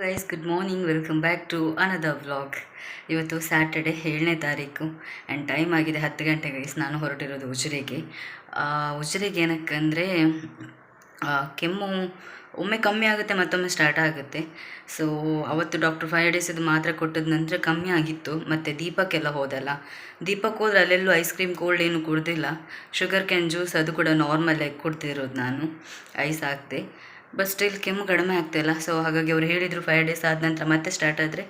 Guys good morning welcome back to ಅನದ vlog ಇವತ್ತು Saturday ಏಳನೇ ತಾರೀಕು ಆ್ಯಂಡ್ ಟೈಮ್ ಆಗಿದೆ ಹತ್ತು ಗಂಟೆ ಗೈಸ್ ನಾನು ಹೊರಟಿರೋದು ಉಜಿರೆಗೆ. ಉಜಿರೆಗೆ ಏನಕ್ಕಂದರೆ ಕೆಮ್ಮು ಒಮ್ಮೆ ಕಮ್ಮಿ ಆಗುತ್ತೆ, ಮತ್ತೊಮ್ಮೆ ಸ್ಟಾರ್ಟ್ ಆಗುತ್ತೆ. ಸೊ ಅವತ್ತು ಡಾಕ್ಟರ್ ಫೈವ್ ಡೇಸಿದ್ದು ಮಾತ್ರ ಕೊಟ್ಟದ ನಂತರ ಕಮ್ಮಿ ಆಗಿತ್ತು. ಮತ್ತು ದೀಪಕ್ಕೆಲ್ಲ ಹೋದಲ್ಲ. ದೀಪಕ್ಕೆ ಹೋದ್ರೆ ಅಲ್ಲೆಲ್ಲೂ ಐಸ್ ಕ್ರೀಮ್ ಕೋಲ್ಡ್ ಏನು ಕುಡ್ದಿಲ್ಲ. ಶುಗರ್ ಕ್ಯಾನ್ ಜ್ಯೂಸ್ ಅದು ಕೂಡ ನಾರ್ಮಲ್ ಆಗಿ ಕುಡ್ದಿರೋದು ನಾನು. ಐಸ್ ಹಾಕ್ದೆ. ಬಟ್ ಸ್ಟಿಲ್ ಕೆಮ್ಮು ಕಡಿಮೆ ಆಗ್ತಾಯಿಲ್ಲ ಸೊ ಹಾಗಾಗಿ ಅವ್ರು ಹೇಳಿದರು ಫೈವ್ ಡೇಸ್ ಆದ ನಂತರ ಮತ್ತೆ ಸ್ಟಾರ್ಟ್ ಆದರೆ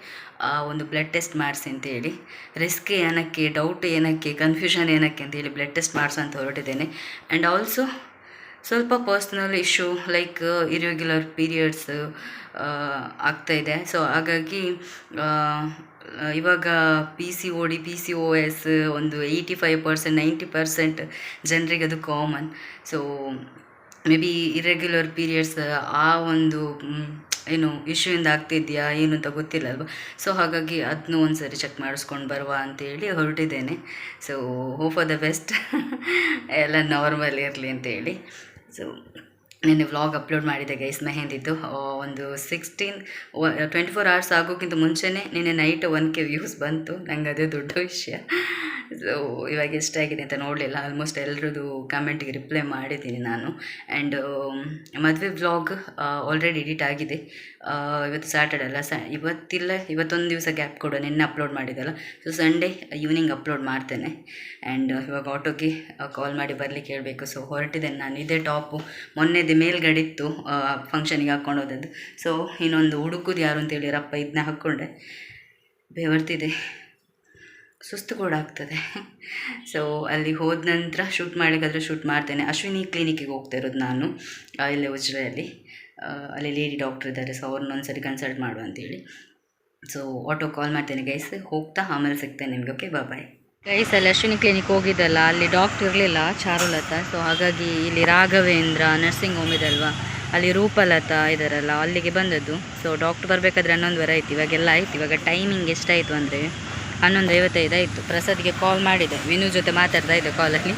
ಒಂದು ಬ್ಲಡ್ ಟೆಸ್ಟ್ ಮಾಡಿಸಿ ಅಂತೇಳಿ ರಿಸ್ಕ್ ಏನಕ್ಕೆ ಡೌಟ್ ಏನಕ್ಕೆ ಕನ್ಫ್ಯೂಷನ್ ಏನಕ್ಕೆ ಅಂತ ಹೇಳಿ ಬ್ಲಡ್ ಟೆಸ್ಟ್ ಮಾಡಿಸೋ ಅಂತ ಹೊರಟಿದ್ದೇನೆ. ಆ್ಯಂಡ್ ಆಲ್ಸೋ ಸ್ವಲ್ಪ personal issue like irregular periods ಆಗ್ತಾಯಿದೆ ಸೊ ಹಾಗಾಗಿ ಇವಾಗ P C O D P C O S ಒಂದು eighty five percent ninety percent ಜನರಿಗೆ ಅದು common so maybe irregular periods ಆ ಒಂದು ಏನು ಇಶ್ಯೂಯಿಂದ ಆಗ್ತಿದೆಯಾ ಏನು ಅಂತ ಗೊತ್ತಿಲ್ಲ ಅಲ್ವಾ ಸೊ ಹಾಗಾಗಿ ಅದನ್ನೂ ಒಂದು ಸರಿ ಚೆಕ್ ಮಾಡಿಸ್ಕೊಂಡು ಬರುವ ಅಂತೇಳಿ ಹೊರಟಿದ್ದೇನೆ. So hope for the best ಎಲ್ಲ ನಾರ್ಮಲ್ ಇರಲಿ ಅಂತೇಳಿ ಸೊ ನಿನ್ನೆ ವ್ಲಾಗ್ ಅಪ್ಲೋಡ್ ಮಾಡಿದೆ ಗೈಸ್ ಮೆಹಂದಿದ್ದು ಒಂದು ಸಿಕ್ಸ್ಟೀನ್ ಟ್ವೆಂಟಿ ಫೋರ್ ಅವರ್ಸ್ ಆಗೋಕ್ಕಿಂತ ಮುಂಚೆನೇ ನಿನ್ನೆ ನೈಟ್ ಒನ್ ಕೆ ವ್ಯೂಸ್ ಬಂತು. ನಂಗೆ ಅದೇ ದೊಡ್ಡ ವಿಷಯ. ಸೊ ಇವಾಗ ಎಷ್ಟಾಗಿದೆ ಅಂತ ನೋಡಲಿಲ್ಲ. ಆಲ್ಮೋಸ್ಟ್ ಎಲ್ಲರದು ಕಮೆಂಟಿಗೆ ರಿಪ್ಲೈ ಮಾಡಿದ್ದೀನಿ ನಾನು. ಆ್ಯಂಡ್ ಮದುವೆ ವ್ಲಾಗ್ ಆಲ್ರೆಡಿ ಎಡಿಟ್ ಆಗಿದೆ. ಇವತ್ತು ಸ್ಯಾಟರ್ಡೆ ಅಲ್ಲ, ಸ, ಇವತ್ತಿಲ್ಲ, ಇವತ್ತೊಂದು ದಿವಸ ಗ್ಯಾಪ್ ಕೊಡು, ನಿನ್ನೆ ಅಪ್ಲೋಡ್ ಮಾಡಿದ್ದಲ್ಲ. ಸೊ ಸಂಡೇ ಈವ್ನಿಂಗ್ ಅಪ್ಲೋಡ್ ಮಾಡ್ತೇನೆ. ಆ್ಯಂಡ್ ಇವಾಗ ಆಟೋಗೆ ಕಾಲ್ ಮಾಡಿ ಬರಲಿಕ್ಕೆ ಹೇಳಬೇಕು. ಸೊ ಹೊರಟಿದ್ದೇನೆ ನಾನು. ಇದೇ ಟಾಪು ಮೊನ್ನೆದು ಮೇಲ್ಗಡೆ ಇತ್ತು ಫಂಕ್ಷನಿಗೆ ಹಾಕ್ಕೊಂಡು ಹೋದದ್ದು. ಸೊ ಇನ್ನೊಂದು ಹುಡುಕುದು ಯಾರು ಅಂತೇಳಿ ರಪ್ಪ ಇದನ್ನ ಹಾಕ್ಕೊಂಡೆ ಬೇವರ್ತಿದೆ. ಸುಸ್ತು ಕೂಡ ಆಗ್ತದೆ. ಸೊ ಅಲ್ಲಿ ಹೋದ ನಂತರ ಶೂಟ್ ಮಾಡಲಿಕ್ಕಾದ್ರೆ ಶೂಟ್ ಮಾಡ್ತೇನೆ. ಅಶ್ವಿನಿ ಕ್ಲಿನಿಕ್ಕಿಗೆ ಹೋಗ್ತಾ ಇರೋದು ನಾನು ಇಲ್ಲೇ ಉಜಿರೆಯಲ್ಲಿ. ಅಲ್ಲಿ ಲೇಡಿ ಡಾಕ್ಟರ್ ಇದ್ದಾರೆ ಸೊ ಅವ್ರನ್ನ ಒಂದ್ಸರಿ ಕನ್ಸಲ್ಟ್ ಮಾಡು ಅಂತೇಳಿ. ಸೊ ಆಟೋ ಕಾಲ್ ಮಾಡ್ತೇನೆ ಗೈಸ್ ಹೋಗ್ತಾ ಆಮೇಲೆ ಸಿಗ್ತೇನೆ ನಿಮಗೆ ಓಕೆ ಬಾಯ್ ಗೈಸ್ ಅಲ್ಲಿ ಅಶ್ವಿನಿ ಕ್ಲಿನಿಕ್ ಹೋಗಿದ್ದಲ್ಲ, ಅಲ್ಲಿ ಡಾಕ್ಟ್ರ್ ಇರಲಿಲ್ಲ, ಚಾರುಲತಾ. ಸೊ ಹಾಗಾಗಿ ಇಲ್ಲಿ ರಾಘವೇಂದ್ರ ನರ್ಸಿಂಗ್ ಹೋಮ್ ಇದೆ ಅಲ್ವಾ ಅಲ್ಲಿ ರೂಪಲತಾ ಇದಾರಲ್ಲ, ಅಲ್ಲಿಗೆ ಬಂದದ್ದು. ಸೊ ಡಾಕ್ಟ್ರ್ ಬರಬೇಕಾದ್ರೆ ಹನ್ನೊಂದುವರೆ ಆಯ್ತು, ಇವಾಗೆಲ್ಲ ಆಯ್ತು. ಇವಾಗ ಟೈಮಿಂಗ್ ಎಷ್ಟಾಯಿತು ಅಂದರೆ ಹನ್ನೊಂದು ಐವತ್ತೈದು ಆಯಿತು. ಪ್ರಸಾದ್ಗೆ ಕಾಲ್ ಮಾಡಿದೆ. ವಿನು ಜೊತೆ ಮಾತಾಡ್ತಾ ಇದ್ದೆ ಕಾಲಲ್ಲಿ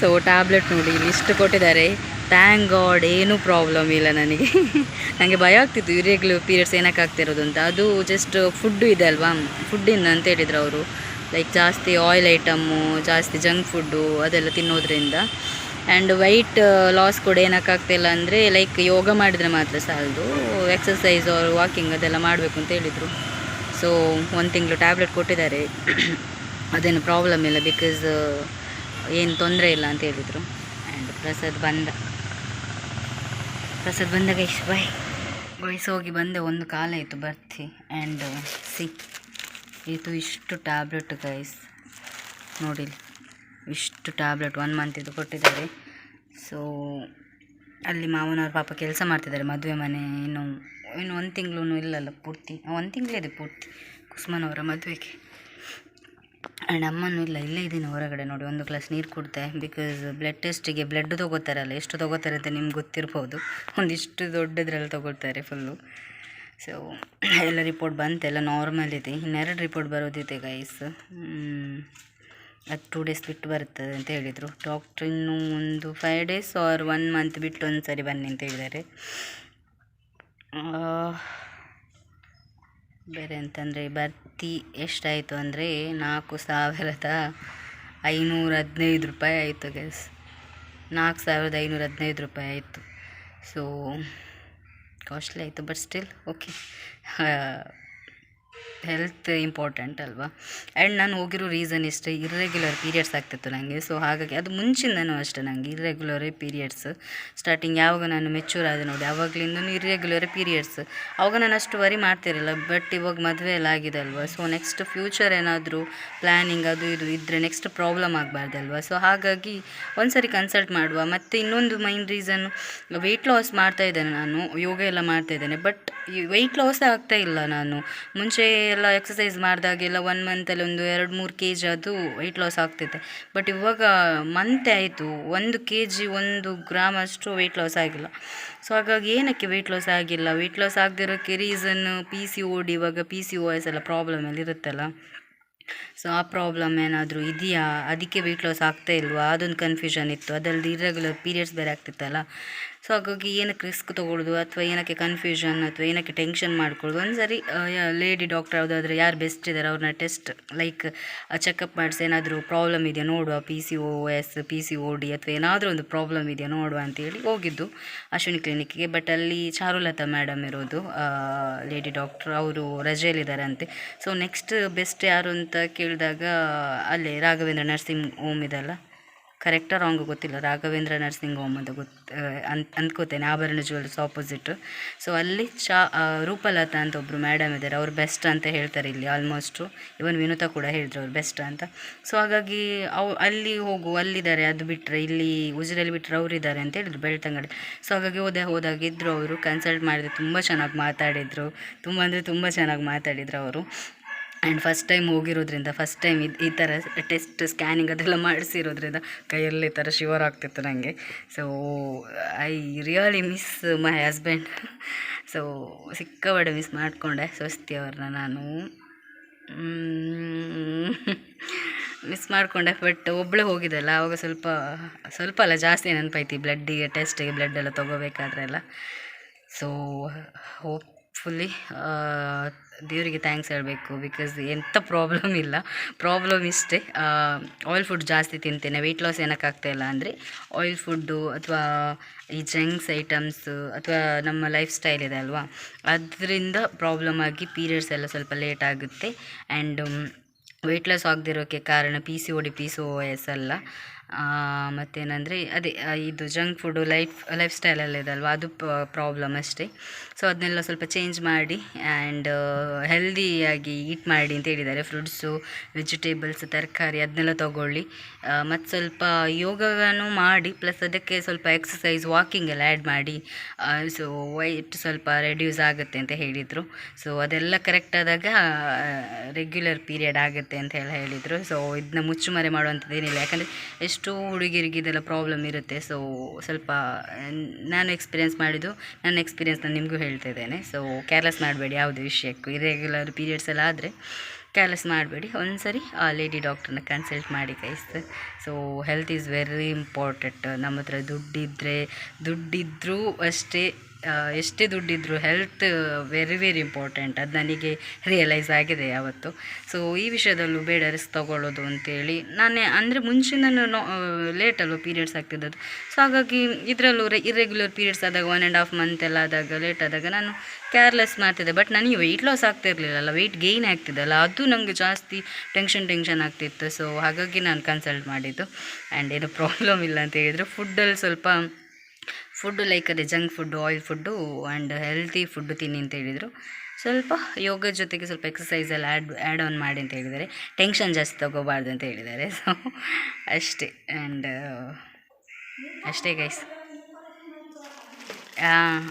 ಸೊ ಟ್ಯಾಬ್ಲೆಟ್ ನೋಡಿ, ಇಲ್ಲಿ ಇಷ್ಟು ಕೊಟ್ಟಿದ್ದಾರೆ. ಥ್ಯಾಂಕ್ ಗಾಡ್ ಏನೂ ಪ್ರಾಬ್ಲಮ್ ಇಲ್ಲ ನನಗೆ. ನನಗೆ ಭಯ ಆಗ್ತಿತ್ತು ಇರೆಗ್ಲು ಪೀರಿಯಡ್ಸ್ ಏನಕ್ಕೆ ಆಗ್ತಿರೋದು ಅಂತ. ಅದು ಜಸ್ಟ್ ಫುಡ್ಡು ಇದೆ ಅಲ್ವಾ? ಫುಡ್ಡಿಂದ ಅಂತ ಹೇಳಿದ್ರು ಅವರು. ಲೈಕ್ ಜಾಸ್ತಿ ಆಯಿಲ್ ಐಟಮ್ಮು ಜಾಸ್ತಿ ಜಂಕ್ ಫುಡ್ಡು ಅದೆಲ್ಲ ತಿನ್ನೋದ್ರಿಂದ. ಆ್ಯಂಡ್ ವೈಟ್ ಲಾಸ್ ಕೂಡ ಏನಕ್ಕಾಗ್ತಿಲ್ಲ ಅಂದರೆ ಲೈಕ್ ಯೋಗ ಮಾಡಿದರೆ ಮಾತ್ರ ಸಾಲದು. ಎಕ್ಸಸೈಸ್ ಅವ್ರು ವಾಕಿಂಗ್ ಅದೆಲ್ಲ ಮಾಡಬೇಕು ಅಂತ ಹೇಳಿದರು. ಸೊ ಒಂದು ತಿಂಗಳು ಟ್ಯಾಬ್ಲೆಟ್ ಕೊಟ್ಟಿದ್ದಾರೆ. ಅದೇನು ಪ್ರಾಬ್ಲಮ್ ಇಲ್ಲ ಬಿಕಾಸ್ ಏನು ತೊಂದರೆ ಇಲ್ಲ ಅಂತ ಹೇಳಿದರು. ಆ್ಯಂಡ್ ಪ್ರಸಾದ್ ಬಂದ. ಪ್ರಸಾದ್ ಬಂದ ಗೈಸ್ ಬಾಯ್ ಗೈಸ್ ಹೋಗಿ ಬಂದೆ, ಒಂದು ಕಾಲ ಆಯಿತು, ಬರ್ತಿ. ಆ್ಯಂಡ್ ಸಿ ಇದು ಇಷ್ಟು ಟ್ಯಾಬ್ಲೆಟ್ ಗೈಸ್ ನೋಡಿಲ್ಲ ಇಷ್ಟು ಟ್ಯಾಬ್ಲೆಟ್ ಒನ್ ಮಂತ್ ಇದು ಕೊಟ್ಟಿದ್ದಾರೆ. ಸೊ ಅಲ್ಲಿ ಮಾವನವ್ರ ಪಾಪ ಕೆಲಸ ಮಾಡ್ತಿದ್ದಾರೆ, ಮದುವೆ ಮನೆ, ಇನ್ನು ಇನ್ನು ಒಂದು ತಿಂಗಳು ಇಲ್ಲಲ್ಲ ಪೂರ್ತಿ. ಒಂದು ತಿಂಗಳಿದೆ ಪೂರ್ತಿ, ಕುಸುಮನವರ ಮದುವೆಗೆ. ಆ್ಯಂಡ್ ಅಮ್ಮನೂ ಇಲ್ಲ, ಇಲ್ಲೇ ಇದ್ದೀನಿ ಹೊರಗಡೆ ನೋಡಿ, ಒಂದು ಗ್ಲಾಸ್ ನೀರು ಕೊಡ್ತೆ. ಬಿಕಾಸ್ ಬ್ಲಡ್ ಟೆಸ್ಟಿಗೆ ಬ್ಲಡ್ ತೊಗೋತಾರಲ್ಲ, ಎಷ್ಟು ತೊಗೋತಾರೆ ಅಂತ ನಿಮ್ಗೆ ಗೊತ್ತಿರ್ಬೋದು. ಒಂದಿಷ್ಟು ದೊಡ್ಡದ್ರಲ್ಲಿ ತೊಗೊಳ್ತಾರೆ ಫುಲ್ಲು ಸೊ ಎಲ್ಲ ರಿಪೋರ್ಟ್ ಬಂತೆಲ್ಲ ನಾರ್ಮಲ್ ಇದೆ. ಇನ್ನೆರಡು ರಿಪೋರ್ಟ್ ಬರೋದಿದೆ ಗೈಸ್ ಅದು ಟೂ ಡೇಸ್ ಬಿಟ್ಟು ಬರ್ತದೆ ಅಂತ ಹೇಳಿದರು. ಡಾಕ್ಟ್ರ್ ಇನ್ನೂ ಒಂದು five days or one month ಬಿಟ್ಟು ಒಂದು ಸರಿ ಬನ್ನಿ ಅಂತ ಹೇಳಿದ್ದಾರೆ. ಬೇರೆ ಅಂತಂದರೆ ಬರ್ತಿ ಎಷ್ಟಾಯಿತು ಅಂದರೆ ನಾಲ್ಕು ಸಾವಿರದ ಐನೂರ ಹದಿನೈದು ರೂಪಾಯಿ ಆಯಿತು ಗ್ಯಾಸ್ ನಾಲ್ಕು ಸಾವಿರದ ಐನೂರ ಹದಿನೈದು ರೂಪಾಯಿ ಆಯಿತು. ಸೊ ಕಾಸ್ಟ್ಲಿ ಆಯಿತು but still okay health important ಅಲ್ವಾ? ಆ್ಯಂಡ್ ನಾನು ಹೋಗಿರೋ ರೀಸನ್ ಇಷ್ಟೇ ಇರ್ರೆಗ್ಯುಲರ್ ಪೀರಿಯಡ್ಸ್ ಆಗ್ತಿತ್ತು ನನಗೆ ಸೊ ಹಾಗಾಗಿ ಅದು ಮುಂಚಿಂದನೂ ಅಷ್ಟೇ ನನಗೆ ಇರ್ರೆಗ್ಯುಲರೇ ಪೀರಿಯಡ್ಸ್ ಸ್ಟಾರ್ಟಿಂಗ್ ಯಾವಾಗ ನಾನು ಮೆಚೂರ್ ಆದೆ ನೋಡಿ ಆವಾಗಲಿಂದನೂ ಇರ್ರೆಗ್ಯುಲರ್ ಪೀರಿಯಡ್ಸ್ ಆವಾಗ ನಾನು ಅಷ್ಟು ವರಿ ಮಾಡ್ತಿರಲಿಲ್ಲ ಬಟ್ ಇವಾಗ ಮದುವೆ ಎಲ್ಲ ಆಗಿದೆ ಅಲ್ವಾ? ಸೊ ನೆಕ್ಸ್ಟ್ ಫ್ಯೂಚರ್ ಏನಾದರೂ ಪ್ಲ್ಯಾನಿಂಗ್ ಅದು ಇದು ಇದ್ದರೆ ನೆಕ್ಸ್ಟ್ ಪ್ರಾಬ್ಲಮ್ ಆಗಬಾರ್ದಲ್ವಾ ಸೊ ಹಾಗಾಗಿ ಒಂದು ಸರಿ ಕನ್ಸಲ್ಟ್ ಮಾಡುವ. ಮತ್ತು ಇನ್ನೊಂದು ಮೈನ್ ರೀಸನ್ ವೆಯ್ಟ್ ಲಾಸ್ ಮಾಡ್ತಾ ಇದ್ದೇನೆ ನಾನು, ಯೋಗ ಎಲ್ಲ ಮಾಡ್ತಾ ಇದ್ದೇನೆ ಬಟ್ ಈ ವೆಯ್ಟ್ ಲಾಸೇ ಆಗ್ತಾ ಇಲ್ಲ ನಾನು. ಮುಂಚೆ ಎಲ್ಲ ಎಕ್ಸಸೈಸ್ ಮಾಡಿದಾಗೆಲ್ಲ ಒನ್ ಮಂತಲ್ಲಿ ಒಂದು ಎರಡು ಮೂರು ಕೆ ಜಿ ಅದು ವೆಯ್ಟ್ ಲಾಸ್ ಆಗ್ತಿದೆ. ಬಟ್ ಇವಾಗ ಮಂತ್ ಆಯಿತು, ಒಂದು ಕೆ ಜಿ ಒಂದು ಗ್ರಾಮ್ ಅಷ್ಟು ವೆಯ್ಟ್ ಲಾಸ್ ಆಗಿಲ್ಲ. ಸೊ ಹಾಗಾಗಿ ಏನಕ್ಕೆ ವೆಯ್ಟ್ ಲಾಸ್ ಆಗಿಲ್ಲ? Weight loss ಆಗದಿರೋಕ್ಕೆ reason P C O D ಇವಾಗ ಪಿ ಸಿ ಓ ಎಸ್ ಎಲ್ಲ ಪ್ರಾಬ್ಲಮ್ ಎಲ್ಲ ಇರುತ್ತಲ್ಲ. ಸೊ ಆ ಪ್ರಾಬ್ಲಮ್ ಏನಾದರೂ ಇದೆಯಾ? ಅದಕ್ಕೆ ವೆಯ್ಟ್ ಲಾಸ್ ಆಗ್ತಾ ಇಲ್ವಾ? ಅದೊಂದು ಕನ್ಫ್ಯೂಷನ್ ಇತ್ತು. ಅದಲ್ಲದೆ ಇರ್ರೆಗ್ಯುಲರ್ ಪೀರಿಯಡ್ಸ್ ಬೇರೆ ಆಗ್ತಿತ್ತಲ್ಲ. ಸೊ ಹಾಗಾಗಿ ಏನಕ್ಕೆ ರಿಸ್ಕ್ ತೊಗೊಳ್ಳೋದು ಅಥವಾ ಏನಕ್ಕೆ ಕನ್ಫ್ಯೂಷನ್ ಅಥವಾ ಏನಕ್ಕೆ ಟೆನ್ಷನ್ ಮಾಡ್ಕೊಳ್ಳೋದು ಒಂದು ಸರಿ ಲೇಡಿ ಡಾಕ್ಟರ್ ಯಾವುದಾದ್ರೆ ಯಾರು ಬೆಸ್ಟ್ ಇದ್ದಾರೆ ಅವ್ರನ್ನ ಟೆಸ್ಟ್ ಲೈಕ್ ಚೆಕಪ್ ಮಾಡಿಸಿ ಏನಾದರೂ ಪ್ರಾಬ್ಲಮ್ ಇದೆಯಾ ನೋಡುವ P C O S P C O D ಅಥವಾ ಏನಾದರೂ ಒಂದು ಪ್ರಾಬ್ಲಮ್ ಇದೆಯಾ ನೋಡುವ ಅಂತೇಳಿ ಹೋಗಿದ್ದು ಅಶ್ವಿನಿ ಕ್ಲಿನಿಕ್ಗೆ ಬಟ್ ಅಲ್ಲಿ ಚಾರುಲತಾ ಮೇಡಮ್ ಇರೋದು ಲೇಡಿ ಡಾಕ್ಟ್ರ್ ಅವರು ರಜೆಯಲ್ಲಿದ್ದಾರೆ ಅಂತೆ. ಸೊ ನೆಕ್ಸ್ಟ್ ಬೆಸ್ಟ್ ಯಾರು ಅಂತ ಕೇಳಿದಾಗ, ಅಲ್ಲೇ ರಾಘವೇಂದ್ರ ನರ್ಸಿಂಗ್ ಹೋಮ್ ಇದೆಲ್ಲ ಕರೆಕ್ಟಾ ರಾಂಗ್ ಗೊತ್ತಿಲ್ಲ. ರಾಘವೇಂದ್ರ ನರ್ಸಿಂಗ್ ಹೋಮ್ ಅಂತ ಗೊತ್ತು ಅಂತ ಅಂದ್ಕೋತೇನೆ. ಆಭರಣ ಜುವೆಲ್ಸ್ ಆಪೋಸಿಟ್ ಸೊ ಅಲ್ಲಿ ಆ, ರೂಪಲತಾ ಅಂತ ಒಬ್ಬರು ಮೇಡಮ್ ಇದ್ದಾರೆ. ಅವ್ರು ಬೆಸ್ಟ್ ಅಂತ ಹೇಳ್ತಾರೆ ಇಲ್ಲಿ ಆಲ್ಮೋಸ್ಟು ಇವನ್ ವಿನುತಾ ಕೂಡ ಹೇಳಿದ್ರು ಅವ್ರು ಬೆಸ್ಟ್ ಅಂತ. ಸೊ ಹಾಗಾಗಿ ಅವು ಅಲ್ಲಿ ಹೋಗು ಅಲ್ಲಿದ್ದಾರೆ. ಅದು ಬಿಟ್ಟರೆ ಇಲ್ಲಿ ಉಜಿರಲ್ಲಿ ಬಿಟ್ಟರೆ ಅವರಿದ್ದಾರೆ ಅಂತ ಹೇಳಿದ್ರು ಬೆಳ್ತಂಗಡಿ. ಸೊ ಹಾಗಾಗಿ ಹೋದೆ ಹೋದಾಗಿದ್ದರು ಅವರು. ಕನ್ಸಲ್ಟ್ ಮಾಡಿದ್ರು ತುಂಬ ಚೆನ್ನಾಗಿ ಮಾತಾಡಿದರು. ತುಂಬ ಅಂದರೆ ತುಂಬ ಚೆನ್ನಾಗಿ ಮಾತಾಡಿದರು ಅವರು. ಆ್ಯಂಡ್ ಫಸ್ಟ್ ಟೈಮ್ ಹೋಗಿರೋದ್ರಿಂದ ಫಸ್ಟ್ ಟೈಮ್ ಇದು ಈ ಥರ ಟೆಸ್ಟ್ ಸ್ಕ್ಯಾನಿಂಗ್ ಅದೆಲ್ಲ ಮಾಡಿಸಿರೋದ್ರಿಂದ ಕೈಯಲ್ಲಿ ಈ ಥರ ಶಿವರ್ ಆಗ್ತಿತ್ತು ನನಗೆ so I really miss my husband so ಸಿಕ್ಕಾಬಡೆ miss ಮಾಡಿಕೊಂಡೆ ಸ್ವಸ್ತಿ ಅವ್ರನ್ನ ನಾನು. ಮಿಸ್ ಮಾಡಿಕೊಂಡೆ ಬಟ್ ಒಬ್ಬಳೇ ಹೋಗಿದ್ದಲ್ಲ ಆವಾಗ ಸ್ವಲ್ಪ ಸ್ವಲ್ಪ ಅಲ್ಲ, ಜಾಸ್ತಿ ನೆನಪೈತಿ ಬ್ಲಡ್ಡಿಗೆ ಟೆಸ್ಟಿಗೆ ಬ್ಲಡ್ ಎಲ್ಲ ತೊಗೋಬೇಕಾದ್ರೆಲ್ಲ ಸೊ ಹೋಪ್ಫುಲ್ಲಿ ದೇವರಿಗೆ ಥ್ಯಾಂಕ್ಸ್ ಹೇಳಬೇಕು ಬಿಕಾಸ್ ಎಂಥ ಪ್ರಾಬ್ಲಮ್ ಇಲ್ಲ. ಪ್ರಾಬ್ಲಮ್ ಇಷ್ಟೇ. ಆಯಿಲ್ ಫುಡ್ ಜಾಸ್ತಿ ತಿಂತೇನೆ. ವೆಯ್ಟ್ ಲಾಸ್ ಏನಕ್ಕಾಗ್ತಾ ಇಲ್ಲ ಅಂದರೆ ಆಯಿಲ್ ಫುಡ್ಡು ಅಥವಾ ಈ ಜಂಕ್ಸ್ ಐಟಮ್ಸ್ ಅಥವಾ ನಮ್ಮ ಲೈಫ್ ಸ್ಟೈಲ್ ಇದೆ ಅಲ್ವಾ? ಅದರಿಂದ ಪ್ರಾಬ್ಲಮ್ ಆಗಿ ಪೀರಿಯಡ್ಸ್ ಎಲ್ಲ ಸ್ವಲ್ಪ ಲೇಟ್ ಆಗುತ್ತೆ. ಆ್ಯಂಡ್ ವೆಯ್ಟ್ ಲಾಸ್ ಆಗದಿರೋಕ್ಕೆ ಕಾರಣ P C O D P C O S ಅಲ್ಲ. ಮತ್ತೇನಂದರೆ, ಅದೇ ಇದು ಜಂಕ್ ಫುಡ್ಡು ಲೈಫ್ ಲೈಫ್ ಸ್ಟೈಲಲ್ಲ ಇದಲ್ವ? ಅದು ಪ್ರಾಬ್ಲಮ್ ಅಷ್ಟೇ. ಸೊ ಅದನ್ನೆಲ್ಲ ಸ್ವಲ್ಪ ಚೇಂಜ್ ಮಾಡಿ ಆ್ಯಂಡ್ ಹೆಲ್ದಿಯಾಗಿ ಈಟ್ ಮಾಡಿ ಅಂತ ಹೇಳಿದ್ದಾರೆ. ಫ್ರೂಟ್ಸು ವೆಜಿಟೇಬಲ್ಸ್ ತರಕಾರಿ ಅದನ್ನೆಲ್ಲ ತಗೊಳ್ಳಿ. ಮತ್ತು ಸ್ವಲ್ಪ ಯೋಗನೂ ಮಾಡಿ ಪ್ಲಸ್ ಅದಕ್ಕೆ ಸ್ವಲ್ಪ ಎಕ್ಸಸೈಸ್ ವಾಕಿಂಗ್ ಎಲ್ಲ ಆ್ಯಡ್ ಮಾಡಿ ಸೊ ವೈಟ್ ಸ್ವಲ್ಪ ರೆಡ್ಯೂಸ್ ಆಗುತ್ತೆ ಅಂತ ಹೇಳಿದರು. ಸೊ ಅದೆಲ್ಲ ಕರೆಕ್ಟ್ ಆದಾಗ ರೆಗ್ಯುಲರ್ ಪೀರಿಯಡ್ ಆಗುತ್ತೆ ಅಂತ ಎಲ್ಲ ಹೇಳಿದರು. ಸೊ ಇದನ್ನ ಮುಚ್ಚುಮರೆ ಮಾಡುವಂಥದ್ದೇನಿಲ್ಲ. ಯಾಕಂದರೆ, ಎಷ್ಟೋ ಹುಡುಗಿರಿಗೆ ಇದೆಲ್ಲ ಪ್ರಾಬ್ಲಮ್ ಇರುತ್ತೆ. ಸೊ ಸ್ವಲ್ಪ ನಾನು ಎಕ್ಸ್ಪೀರಿಯೆನ್ಸ್ ಮಾಡಿದ್ದು, ನನ್ನ ಎಕ್ಸ್ಪೀರಿಯೆನ್ಸ್ ನಾನು ನಿಮಗೂ ಹೇಳ್ತಾ ಇದ್ದೇನೆ. ಸೊ ಕೇರ್ಲೆಸ್ ಮಾಡಬೇಡಿ ಯಾವುದೇ ವಿಷಯಕ್ಕೂ. ಇರೆಗ್ಯುಲರ್ ಪೀರಿಯಡ್ಸ್ ಎಲ್ಲ ಆದರೆ ಕೇರ್ಲೆಸ್ ಮಾಡಬೇಡಿ. ಒಂದು ಸರಿ ಆ ಲೇಡಿ ಡಾಕ್ಟ್ರನ್ನ ಕನ್ಸಲ್ಟ್ ಮಾಡಿ guys so health is very important ನಮ್ಮ ಹತ್ರ ದುಡ್ಡಿದ್ದರೆ ದುಡ್ಡಿದ್ದರೂ ಅಷ್ಟೇ ಎಷ್ಟೇ ದುಡ್ಡಿದ್ರು ಹೆಲ್ತ್ ವೆರಿ ವೆರಿ ಇಂಪಾರ್ಟೆಂಟ್ ಅದು ನನಗೆ ರಿಯಲೈಸ್ ಆಗಿದೆ ಯಾವತ್ತು. ಸೊ ಈ ವಿಷಯದಲ್ಲೂ ಬೇಡ ರಿಸ್ಕ್ ತಗೊಳ್ಳೋದು ಅಂತೇಳಿ ನಾನೇ ಅಂದರೆ ಮುಂಚೆ ನಾನು ಲೇಟ್ ಲೇಟಲ್ಲೂ ಪೀರಿಯಡ್ಸ್ ಆಗ್ತಿದ್ದದ್ದು. ಸೊ ಹಾಗಾಗಿ ಇದರಲ್ಲೂ ಇರ್ರೆಗ್ಯುಲರ್ ಪೀರಿಯಡ್ಸ್ ಆದಾಗ ಒನ್ ಆ್ಯಂಡ್ ಹಾಫ್ ಮಂತ್ ಎಲ್ಲ ಆದಾಗ ಲೇಟ್ ಆದಾಗ ನಾನು ಕೇರ್ಲೆಸ್ ಮಾಡ್ತಿದ್ದೆ. ಬಟ್ ನನಗೆ ವೆಯ್ಟ್ ಲಾಸ್ ಆಗ್ತಾ ಇರಲಿಲ್ಲಲ್ಲ ವೆಯ್ಟ್ ಗೇನ್ ಆಗ್ತಿದ್ದಲ್ಲ, ಅದು ನನಗೆ ಜಾಸ್ತಿ ಟೆನ್ಷನ್ ಟೆನ್ಷನ್ ಆಗ್ತಿತ್ತು. ಸೊ ಹಾಗಾಗಿ ನಾನು ಕನ್ಸಲ್ಟ್ ಮಾಡಿದ್ದು. ಆ್ಯಂಡ್ ಏನು ಪ್ರಾಬ್ಲಮ್ ಇಲ್ಲ ಅಂತ ಹೇಳಿದರೆ. ಫುಡ್ಡಲ್ಲಿ ಸ್ವಲ್ಪ ಫುಡ್ಡು ಲೈಕ್ ಅದೇ junk food oil food and healthy food ತಿನ್ನಿ ಅಂತ ಹೇಳಿದರು. ಸ್ವಲ್ಪ ಯೋಗ ಜೊತೆಗೆ ಸ್ವಲ್ಪ ಎಕ್ಸಸೈಸ್ ಎಲ್ಲ ಆ್ಯಡ್ ಆ್ಯಡ್ ಆನ್ ಮಾಡಿ ಅಂತ ಹೇಳಿದ್ದಾರೆ. ಟೆನ್ಷನ್ ಜಾಸ್ತಿ ತಗೋಬಾರ್ದು ಅಂತ ಹೇಳಿದ್ದಾರೆ. ಸೊ ಅಷ್ಟೇ. ಆ್ಯಂಡ್ ಅಷ್ಟೇ ಗೈಸ್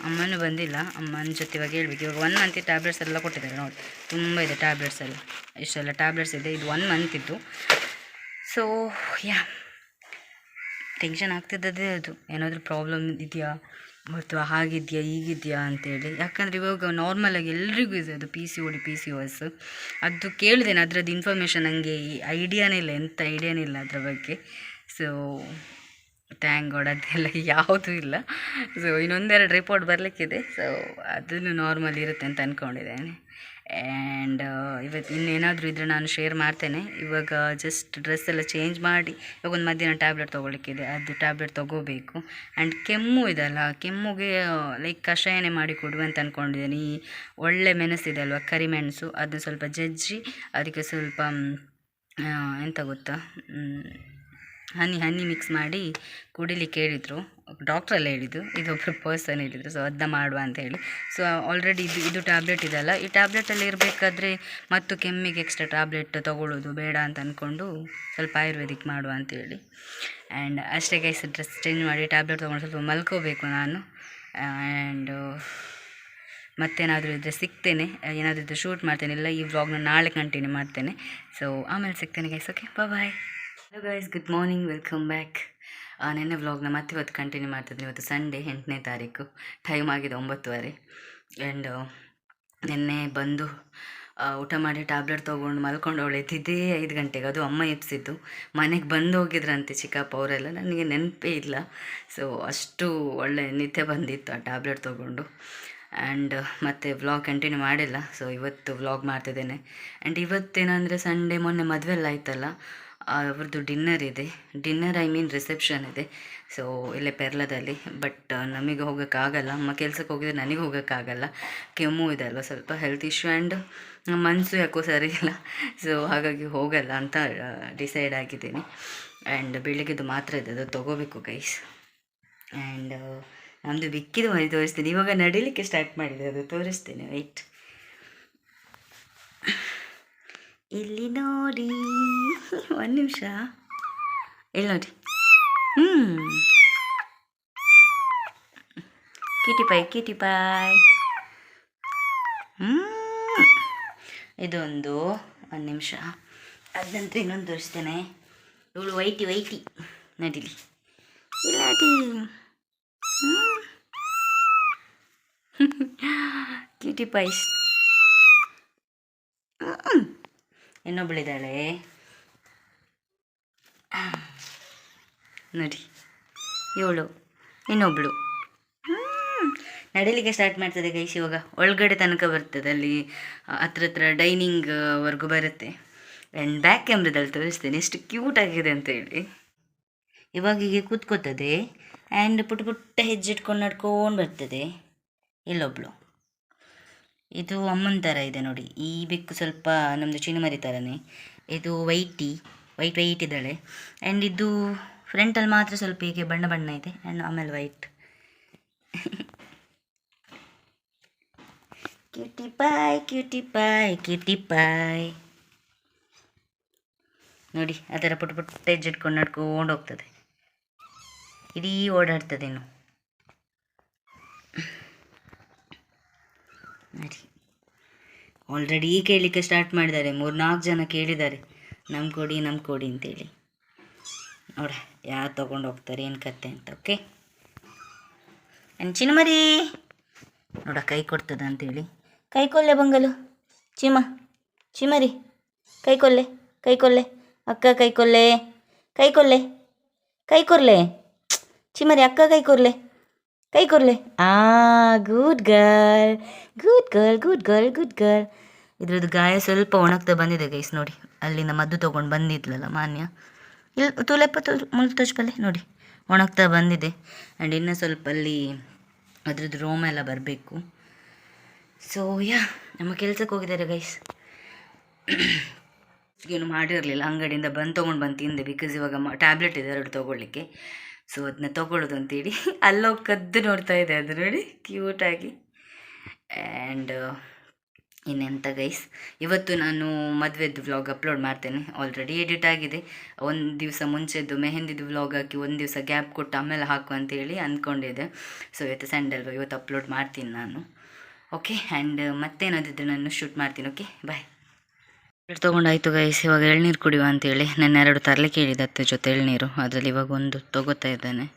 ಅಮ್ಮನೂ ಬಂದಿಲ್ಲ. ಅಮ್ಮನ ಜೊತೆ ಇವಾಗ ಹೇಳ್ಬೇಕು. ಇವಾಗ ಒನ್ ಮಂತ್ ಟ್ಯಾಬ್ಲೆಟ್ಸ್ ಎಲ್ಲ ಕೊಟ್ಟಿದ್ದಾರೆ ನೋಡಿ. ತುಂಬ ಇದೆ ಟ್ಯಾಬ್ಲೆಟ್ಸ್ ಎಲ್ಲ. ಇಷ್ಟೆಲ್ಲ ಟ್ಯಾಬ್ಲೆಟ್ಸ್ ಇದೆ. ಇದು ಒನ್ ಮಂತ್ ಇತ್ತು ಸೊ ಯಾ ಟೆನ್ಷನ್ ಆಗ್ತಿದ್ದದೇ ಅದು. ಏನಾದರೂ ಪ್ರಾಬ್ಲಮ್ ಇದೆಯಾ? ಅಥವಾ ಹಾಗಿದೆಯಾ, ಹೀಗಿದೆಯಾ ಅಂತೇಳಿ. ಯಾಕಂದರೆ ಇವಾಗ ನಾರ್ಮಲಾಗಿ ಎಲ್ರಿಗೂ ಇದೆ ಅದು P C O D P C O ಅದು ಕೇಳಿದ್ದೇನೆ, ಅದರದ್ದು ಇನ್ಫಾರ್ಮೇಷನ್ ನನಗೆ ಐಡಿಯಾನೇ ಇಲ್ಲ ಎಂಥ ಐಡಿಯಾನೇ ಇಲ್ಲ ಅದರ ಬಗ್ಗೆ. ಸೊ ಥ್ಯಾಂಕ್ ಗಾಡ್ ಅದೆಲ್ಲ ಯಾವುದೂ ಇಲ್ಲ. ಸೊ ಇನ್ನೊಂದೆರಡು ರಿಪೋರ್ಟ್ ಬರಲಿಕ್ಕಿದೆ. ಸೊ ಅದನ್ನು ನಾರ್ಮಲ್ ಇರುತ್ತೆ ಅಂತ ಅಂದ್ಕೊಂಡಿದ್ದೇನೆ ಆ್ಯಂಡ್ ಇವತ್ತು ಇನ್ನೇನಾದರೂ ಇದ್ದರೆ ನಾನು ಶೇರ್ ಮಾಡ್ತೇನೆ. ಇವಾಗ ಜಸ್ಟ್ ಡ್ರೆಸ್ ಎಲ್ಲ ಚೇಂಜ್ ಮಾಡಿ ಇವಾಗ ಒಂದು ಮಧ್ಯಾಹ್ನ ಟ್ಯಾಬ್ಲೆಟ್ ತೊಗೊಳಿಕ್ಕಿದೆ ಅದು ಟ್ಯಾಬ್ಲೆಟ್ ತೊಗೋಬೇಕು. ಆ್ಯಂಡ್ ಕೆಮ್ಮು ಇದಲ್ಲ, ಕೆಮ್ಮುಗೆ ಲೈಕ್ ಕಷಾಯನೇ ಮಾಡಿ ಕೊಡು ಅಂತ ಅಂದ್ಕೊಂಡಿದ್ದೀನಿ ಈ ಒಳ್ಳೆ ಇದೆ ಅಲ್ವಾ ಕರಿಮೆಣಸು ಅದನ್ನ ಸ್ವಲ್ಪ ಜಜ್ಜಿ, ಅದಕ್ಕೆ ಸ್ವಲ್ಪ ಎಂತ ಗೊತ್ತಾ? ಹನಿ ಹನಿ ಮಿಕ್ಸ್ ಮಾಡಿ ಕುಡಿಲಿಕ್ಕೆ ಹೇಳಿದರು. ಡಾಕ್ಟ್ರೆಲ್ಲ ಹೇಳಿದ್ದು ಒಬ್ಬರು ಪರ್ಸನ್ ಹೇಳಿದರು. ಸೊ ಅದನ್ನ ಮಾಡುವ ಅಂತ ಹೇಳಿ. ಸೊ ಆಲ್ರೆಡಿ ಇದು ಇದು ಟ್ಯಾಬ್ಲೆಟ್ ಇದೆಲ್ಲ ಈ ಟ್ಯಾಬ್ಲೆಟಲ್ಲಿ ಇರಬೇಕಾದ್ರೆ ಮತ್ತು ಕೆಮ್ಮಿಗೆ ಎಕ್ಸ್ಟ್ರಾ ಟ್ಯಾಬ್ಲೆಟ್ ತೊಗೊಳ್ಳೋದು ಬೇಡ ಅಂತ ಅಂದ್ಕೊಂಡು ಸ್ವಲ್ಪ ಆಯುರ್ವೇದಿಕ್ ಮಾಡುವ ಅಂತೇಳಿ ಆ್ಯಂಡ್ ಅಷ್ಟೇ ಗೈಸ್ ಡ್ರೆಸ್ ಚೇಂಜ್ ಮಾಡಿ ಟ್ಯಾಬ್ಲೆಟ್ ತೊಗೊಂಡು ಸ್ವಲ್ಪ ಮಲ್ಕೋಬೇಕು ನಾನು. ಆ್ಯಂಡ್ ಮತ್ತೇನಾದರೂ ಇದ್ದರೆ ಸಿಗ್ತೇನೆ. ಏನಾದರೂ ಇದ್ದರೆ ಶೂಟ್ ಮಾಡ್ತೇನೆ. ಇಲ್ಲ ಈ ವ್ಲಾಗ್ನ ನಾಳೆ ಕಂಟಿನ್ಯೂ ಮಾಡ್ತೇನೆ. ಸೊ ಆಮೇಲೆ ಸಿಗ್ತೇನೆ guys okay bye hello guys good morning welcome back ನಿನ್ನೆ ವ್ಲಾಗ್ನ ಮತ್ತೆ ಇವತ್ತು ಕಂಟಿನ್ಯೂ ಮಾಡ್ತಿದ್ದೀನಿ ಇವತ್ತು ಸಂಡೇ ಎಂಟನೇ ತಾರೀಕು ಟೈಮ್ ಆಗಿದೆ ಒಂಬತ್ತುವರೆ. ಆ್ಯಂಡ್ ನಿನ್ನೆ ಬಂದು ಊಟ ಮಾಡಿ ಟ್ಯಾಬ್ಲೆಟ್ ತೊಗೊಂಡು ಮಲ್ಕೊಂಡು ಎದ್ದಿದ್ದೇ ಐದು ಗಂಟೆಗೆ. ಅದು ಅಮ್ಮ ಎಬ್ಸಿದ್ದು. ಮನೆಗೆ ಬಂದು ಹೋಗಿದ್ರಂತೆ ಚಿಕ್ಕಪ್ಪ ಅವರೆಲ್ಲ. ನನಗೆ ನೆನಪೇ ಇಲ್ಲ. ಸೊ ಅಷ್ಟು ಒಳ್ಳೆ ನಿದ್ದೆ ಬಂದಿತ್ತು ಆ ಟ್ಯಾಬ್ಲೆಟ್ ತೊಗೊಂಡು. ಆ್ಯಂಡ್ ಮತ್ತೆ ವ್ಲಾಗ್ ಕಂಟಿನ್ಯೂ ಮಾಡಿಲ್ಲ. ಸೊ ಇವತ್ತು ವ್ಲಾಗ್ ಮಾಡ್ತಿದ್ದೇನೆ. ಆ್ಯಂಡ್ ಇವತ್ತೇನಂದರೆ ಸಂಡೇ ಮೊನ್ನೆ ಮದುವೆ ಎಲ್ಲ ಆಯ್ತಲ್ಲ. ಅವ್ರದ್ದು ಡಿನ್ನರ್ ಇದೆ. ಡಿನ್ನರ್ ಐ ಮೀನ್ ರಿಸೆಪ್ಷನ್ ಇದೆ. ಸೊ ಇಲ್ಲೇ ಪೆರ್ಲದಲ್ಲಿ. ಬಟ್ ನಮಗೆ ಹೋಗೋಕ್ಕಾಗಲ್ಲ. ಅಮ್ಮ ಕೆಲ್ಸಕ್ಕೆ ಹೋಗಿದ್ರೆ ನನಗೆ ಹೋಗೋಕ್ಕಾಗಲ್ಲ. ಕೆಮ್ಮು ಇದೆ ಅಲ್ವಾ ಸ್ವಲ್ಪ ಹೆಲ್ತ್ ಇಶ್ಯೂ ಆ್ಯಂಡ್ ಮನಸ್ಸು ಯಾಕೋ ಸರಿ ಇಲ್ಲ. ಸೊ ಹಾಗಾಗಿ ಹೋಗಲ್ಲ ಅಂತ ಡಿಸೈಡ್ ಆಗಿದ್ದೀನಿ. ಆ್ಯಂಡ್ ಬೆಳಿಗ್ಗೆದು ಮಾತ್ರ ಇದೆ. ಅದು ತೊಗೋಬೇಕು ಗೈಸ್ ಆ್ಯಂಡ್ ನಮ್ಮದು ಬಿಕ್ಕಿದು ಮನೆ ತೋರಿಸ್ತೀನಿ. ಇವಾಗ ನಡಿಲಿಕ್ಕೆ ಸ್ಟಾರ್ಟ್ ಮಾಡಿದೆ. ಅದು ತೋರಿಸ್ತೀನಿ. ವೈಟ್ ಇಲ್ಲಿ ನೋಡಿ ಒಂದು ನಿಮಿಷ. ಇಲ್ಲಿ ನೋಡಿ. ಹ್ಞೂ ಕಿಟಿ ಪಾಯ್ ಕಿಟಿ ಪಾಯ್ ಹ್ಞೂ ಇದೊಂದು ಒಂದು ನಿಮಿಷ. ಅದ ನಂತರ ಇನ್ನೊಂದು ತೋರಿಸ್ತೇನೆ. ಇವಳು ವೈಟಿ ವೈಟಿ. ನಡಿಲಿ. ಇಲ್ಲ ಅಡಿ ಕಿಟಿ ಪಾಯ್ಸ್ ಇನ್ನೊಬ್ಳಿದ್ದಾಳೆ. ನೋಡಿ, ಇವಳು, ಇನ್ನೊಬ್ಳು. ನಡೀಲಿಕ್ಕೆ ಸ್ಟಾರ್ಟ್ ಮಾಡ್ತದೆ ಗೈಸ್ ಇವಾಗ. ಒಳಗಡೆ ತನಕ ಬರ್ತದೆ ಅಲ್ಲಿ, ಹತ್ರ ಹತ್ರ ಡೈನಿಂಗ್ ವರ್ಗು ಬರುತ್ತೆ. ಆ್ಯಂಡ್ ಬ್ಯಾಕ್ ಕ್ಯಾಮ್ರದಲ್ಲಿ ತೋರಿಸ್ತೇನೆ ಎಷ್ಟು ಕ್ಯೂಟ್ ಆಗಿದೆ ಅಂತ ಹೇಳಿ. ಇವಾಗ ಹೀಗೆ ಕೂತ್ಕೋತದೆ ಆ್ಯಂಡ್ ಪುಟ್ಟ ಪುಟ್ಟ ಹೆಜ್ಜೆ ಇಟ್ಕೊಂಡು ನಡ್ಕೊಂಡು ಬರ್ತದೆ, ಇಲ್ಲೊಬ್ಳು. ಇದು ಅಮ್ಮನ ಥರ ಇದೆ ನೋಡಿ. ಈ ಬೆಕ್ಕು ಸ್ವಲ್ಪ ನಮ್ಮದು ಚಿನ್ನಮರಿ ಥರನೇ. ಇದು ವೈಟಿ ವೈಟ್ ವೈಟ್ ಇದ್ದಾಳೆ. ಆ್ಯಂಡ್ ಇದು ಫ್ರಂಟಲ್ಲಿ ಮಾತ್ರ ಸ್ವಲ್ಪ ಹೀಗೆ ಬಣ್ಣ ಬಣ್ಣ ಇದೆ. ಆ್ಯಂಡ್ ಆಮೇಲೆ white cutie pie cutie pie cutie pie ನೋಡಿ, ಆ ಥರ ಪುಟ್ಟ ಪುಟ್ಟ ಎಜ್ ಇಟ್ಕೊಂಡು ನಡ್ಕೊಂಡು ಹೋಗ್ತದೆ. ಇಡೀ ಓಡಾಡ್ತದೆ ಇನ್ನು. ನೋಡಿ ಆಲ್ರೆಡಿ ಕೇಳಲಿಕ್ಕೆ ಸ್ಟಾರ್ಟ್ ಮಾಡಿದ್ದಾರೆ. ಮೂರು ನಾಲ್ಕು ಜನ ಕೇಳಿದ್ದಾರೆ. ನಮ್ಮ ಕೊಡಿ ನಮ್ಮ ಕೊಡಿ ಅಂತೇಳಿ. ನೋಡ, ಯಾರು ತೊಗೊಂಡು ಹೋಗ್ತಾರೆ, ಏನು ಕತೆ ಅಂತ ಓಕೆ ಅಂಚಿನ ಮರಿ ನೋಡ, ಕೈ ಕೊಡ್ತದ ಅಂತೇಳಿ. ಕೈ ಕೊಲ್ಲೆ ಬಂಗಲು. ಚಿಮ, ಚಿಮರಿ. ಕೈ ಕೊಲ್ಲೆ ಕೈ ಕೊಲ್ಲೆ. ಅಕ್ಕ ಕೈ ಕೊಲ್ಲೆ. ಕೈ ಕೊಲ್ಲೆ. ಕೈ ಕೊರ್ಲೆ. ಚಿಮರಿ, ಅಕ್ಕ ಕೈ ಕೊರ್ಲೆ. ಕೈ ಕೊರ್ಲೆ. ಆ good girl good girl good girl good girl ಇದ್ರದ್ದು ಗಾಯ ಸ್ವಲ್ಪ ಒಣಗ್ತಾ ಬಂದಿದೆ ಗೈಸ್ ನೋಡಿ. ಅಲ್ಲಿಂದ ಮದ್ದು ತೊಗೊಂಡು ಬಂದಿದ್ಲಲ್ಲ ಮಾನ್ಯ. ಇಲ್ಲಿ ತೂಲೆಪ್ಪ ತೋಲ್ ಮುಲ್ ತೋಚ್ಪಲ್ಲೆ ನೋಡಿ. ಒಣಗ್ತಾ ಬಂದಿದೆ. ಆ್ಯಂಡ್ ಇನ್ನೂ ಸ್ವಲ್ಪ ಅಲ್ಲಿ ಅದ್ರದ್ದು ರೋಮ ಎಲ್ಲ ಬರಬೇಕು. ಸೊ ಯಾ ನಮ್ಮ ಕೆಲ್ಸಕ್ಕೆ ಹೋಗಿದ್ದಾರೆ ಗೈಸ್ ಏನು ಮಾಡಿರಲಿಲ್ಲ, ಅಂಗಡಿಯಿಂದ ಬಂದು ತೊಗೊಂಡು ಬಂದು ತಿಂದೆ ಬಿಕಾಸ್ ಇವಾಗ ಟ್ಯಾಬ್ಲೆಟ್ ಇದೆ, ಎರಡು ತೊಗೊಳ್ಳಿಕ್ಕೆ. ಸೊ ಅದನ್ನ ತೊಗೊಳ್ಳೋದು ಅಂತೇಳಿ. ಅಲ್ಲೋ ಕದ್ದು ನೋಡ್ತಾ ಇದೆ ಅದು ನೋಡಿ. ಕ್ಯೂಟಾಗಿ ಆ್ಯಂಡ್ ಇನ್ನೆಂತ ಗೈಸ್ ಇವತ್ತು ನಾನು ಮದುವೆದ್ದು ವ್ಲಾಗ್ ಅಪ್ಲೋಡ್ ಮಾಡ್ತೇನೆ. ಆಲ್ರೆಡಿ ಎಡಿಟ್ ಆಗಿದೆ. ಒಂದು ದಿವಸ ಮುಂಚೆದ್ದು ಮೆಹಂದಿದು ವ್ಲಾಗ್ ಹಾಕಿ ಒಂದು ದಿವಸ ಗ್ಯಾಪ್ ಕೊಟ್ಟು ಆಮೇಲೆ ಹಾಕು ಅಂತೇಳಿ ಅಂದ್ಕೊಂಡಿದ್ದೆ ಸೊ ಇವತ್ತು ಸಂಡೇ ಅಲ್ವಾ? ಇವತ್ತು ಅಪ್ಲೋಡ್ ಮಾಡ್ತೀನಿ ನಾನು. ಓಕೆ ಆ್ಯಂಡ್ ಮತ್ತೇನಾದಿದ್ರೆ ನಾನು ಶೂಟ್ ಮಾಡ್ತೀನಿ. ಓಕೆ ಬಾಯ್ ತೊಗೊಂಡಾಯ್ತು ಗೈಸ್ ಇವಾಗ ಎಳ್ನೀರು ಕುಡಿಯುವ ಅಂತೇಳಿ. ನನ್ನ ಎರಡು ತರಲೆ ಕೇಳಿದತ್ತೆ ಜೊತೆ ಎಳ್ನೀರು. ಅದರಲ್ಲಿ ಇವಾಗ ಒಂದು ತೊಗೋತಾ ಇದ್ದಾನೆ.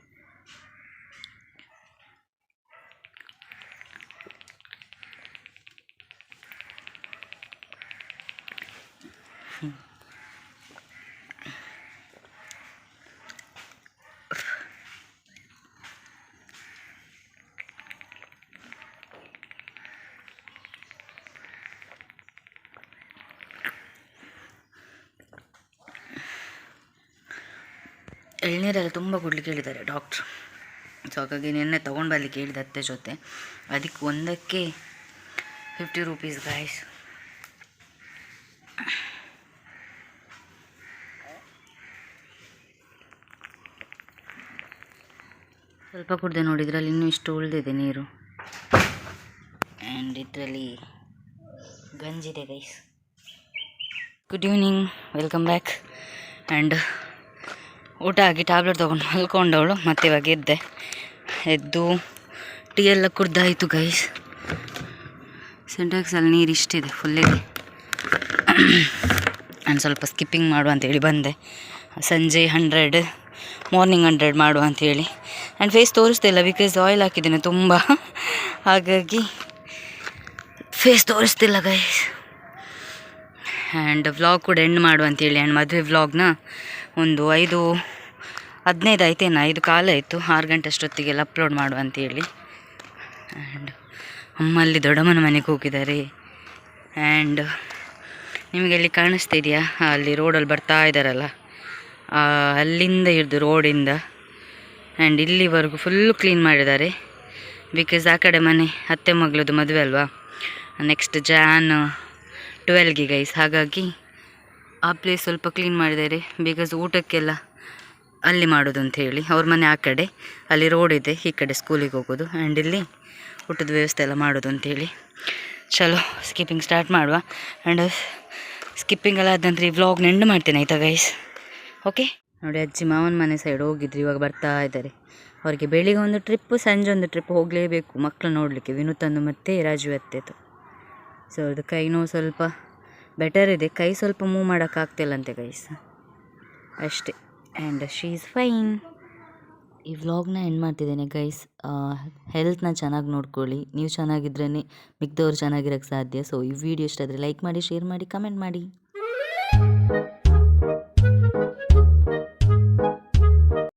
ಎಳ್ನೀರೆಲ್ಲ ತುಂಬ ಕುಡ್ಲಿಕ್ಕೆ ಹೇಳಿದ್ದಾರೆ ಡಾಕ್ಟ್ರು. ಸೊ ಹಾಗಾಗಿ ನಿನ್ನೆ ತೊಗೊಂಡು ಬರ್ಲಿಕ್ಕೆ ಹೇಳಿದ ಅತ್ತೆ ಜೊತೆ. ಅದಕ್ಕೆ ಒಂದಕ್ಕೆ ಫಿಫ್ಟಿ ರುಪೀಸ್ ಗಾಯ್ಸ್ ಸ್ವಲ್ಪ ಕುಡ್ದೆ ನೋಡಿ, ಇದರಲ್ಲಿ ಇನ್ನೂ ಇಷ್ಟು ಉಳಿದಿದೆ ನೀರು. ಆ್ಯಂಡ್ ಇದರಲ್ಲಿ ಗಂಜಿದೆ guys good evening welcome back and ಊಟ ಆಗಿ ಟ್ಯಾಬ್ಲೆಟ್ ತೊಗೊಂಡು ಮಲ್ಕೊಂಡವಳು. ಮತ್ತೆ ಇವಾಗ ಎದ್ದೆ. ಎದ್ದು ಟೀ ಎಲ್ಲ ಕುಡ್ದಾಯಿತು ಗೈಸ್ ಸೆಂಟ್ಯಾಕ್ಸಲ್ಲಿ ನೀರು ಇಷ್ಟಿದೆ ಫುಲ್ಲಿದೆ ನಾನು ಸ್ವಲ್ಪ ಸ್ಕಿಪ್ಪಿಂಗ್ ಮಾಡುವ ಅಂತೇಳಿ ಬಂದೆ. ಸಂಜೆ ಹಂಡ್ರೆಡ್ ಮಾರ್ನಿಂಗ್ ಹಂಡ್ರೆಡ್ ಮಾಡುವ ಅಂಥೇಳಿ ಆ್ಯಂಡ್ ಫೇಸ್ ತೋರಿಸ್ತಿಲ್ಲ ಬಿಕಾಸ್ ಆಯಿಲ್ ಹಾಕಿದ್ದೇನೆ ತುಂಬ. ಹಾಗಾಗಿ ಫೇಸ್ ತೋರಿಸ್ತಿಲ್ಲ ಗೈಸ್ ಆ್ಯಂಡ್ ವ್ಲಾಗ್ ಕೂಡ ಎಂಡ್ ಮಾಡುವ ಅಂತೇಳಿ. ಆ್ಯಂಡ್ ಮದುವೆ ವ್ಲಾಗ್ನ ಒಂದು ಐದು, ಹದಿನೈದು ಆಯ್ತೇನು ಐದು ಕಾಲ ಆಯಿತು. ಆರು ಗಂಟೆ ಅಷ್ಟೊತ್ತಿಗೆಲ್ಲ ಅಪ್ಲೋಡ್ ಮಾಡುವ ಅಂತೇಳಿ ಆ್ಯಂಡ್ ಅಮ್ಮಲ್ಲಿ ದೊಡ್ಡಮ್ಮನ ಮನೆಗೆ ಹೋಗಿದ್ದಾರೆ. ಆ್ಯಂಡ್ ನಿಮಗೆ ಅಲ್ಲಿ ಕಾಣಿಸ್ತಿದೆಯಾ ಅಲ್ಲಿ ರೋಡಲ್ಲಿ ಬರ್ತಾ ಇದ್ದಾರಲ್ಲ. ಅಲ್ಲಿಂದ ಹಿಡಿದು ರೋಡಿಂದ ಆ್ಯಂಡ್ ಇಲ್ಲಿವರೆಗೂ ಫುಲ್ಲು ಕ್ಲೀನ್ ಮಾಡಿದ್ದಾರೆ. ಬಿಕಾಸ್ ಆ ಕಡೆ ಮನೆ, ಅತ್ತೆ ಮಗಳದ್ದು ಮದುವೆ ಅಲ್ವಾ? ನೆಕ್ಸ್ಟ್ ಜಾನ್ ಟ್ವೆಲ್ಗೆ ಗೈಸ್ ಹಾಗಾಗಿ ಆ ಪ್ಲೇಸ್ ಸ್ವಲ್ಪ ಕ್ಲೀನ್ ಮಾಡಿದ್ದಾರೆ ಬಿಕಾಸ್ ಊಟಕ್ಕೆಲ್ಲ ಅಲ್ಲಿ ಮಾಡೋದು ಅಂತ ಹೇಳಿ. ಅವ್ರ ಮನೆ ಆ ಕಡೆ, ಅಲ್ಲಿ ರೋಡ್ ಇದೆ, ಈ ಕಡೆ ಸ್ಕೂಲಿಗೆ ಹೋಗೋದು. ಆ್ಯಂಡ್ ಇಲ್ಲಿ ಊಟದ ವ್ಯವಸ್ಥೆ ಎಲ್ಲ ಮಾಡೋದು ಅಂತೇಳಿ ಚಲೋ ಸ್ಕಿಪ್ಪಿಂಗ್ ಸ್ಟಾರ್ಟ್ ಮಾಡುವ. ಆ್ಯಂಡ್ ಸ್ಕಿಪ್ಪಿಂಗ್ ಎಲ್ಲ ಆದಂದ್ರೆ ಈ ವ್ಲಾಗ್ನ ಎಂಡ್ ಮಾಡ್ತೇನೆ ಆಯ್ತಾ ಗೈಸ್ ಓಕೆ ನೋಡಿ ಅಜ್ಜಿ ಮಾವನ ಮನೆ ಸೈಡ್ ಹೋಗಿದ್ರು, ಇವಾಗ ಬರ್ತಾ ಇದ್ದಾರೆ. ಅವರಿಗೆ ಬೆಳಿಗ್ಗೆ ಒಂದು ಟ್ರಿಪ್ಪು ಸಂಜೆ ಒಂದು ಟ್ರಿಪ್ ಹೋಗಲೇಬೇಕು. ಮಕ್ಕಳು ನೋಡಲಿಕ್ಕೆ ವಿನೂತಂದು ಮತ್ತು ರಾಜು ಅತ್ತೆದು. ಸೊ ಅದು ಕೈ ಸ್ವಲ್ಪ ಬೆಟರ್ ಇದೆ. ಕೈ ಸ್ವಲ್ಪ ಮೂವ್ ಮಾಡೋಕ್ಕಾಗ್ತಿಲ್ಲಂತೆ ಗೈಸ್ ಅಷ್ಟೇ. ಆ್ಯಂಡ್ ಶೀ ಈಸ್ ಫೈನ್ ಈ ವ್ಲಾಗ್ನ ಎಂಡ್ ಮಾಡ್ತಿದ್ದೇನೆ ಗೈಸ್ ಹೆಲ್ತ್ನ ಚೆನ್ನಾಗಿ ನೋಡ್ಕೊಳ್ಳಿ. ನೀವು ಚೆನ್ನಾಗಿದ್ರೇ ಮಿಕ್ದವ್ರು ಚೆನ್ನಾಗಿರೋಕ್ಕೆ ಸಾಧ್ಯ. ಸೊ ಈ ವಿಡಿಯೋ ಇಷ್ಟಾದರೆ ಲೈಕ್ ಮಾಡಿ ಶೇರ್ ಮಾಡಿ ಕಮೆಂಟ್ ಮಾಡಿ.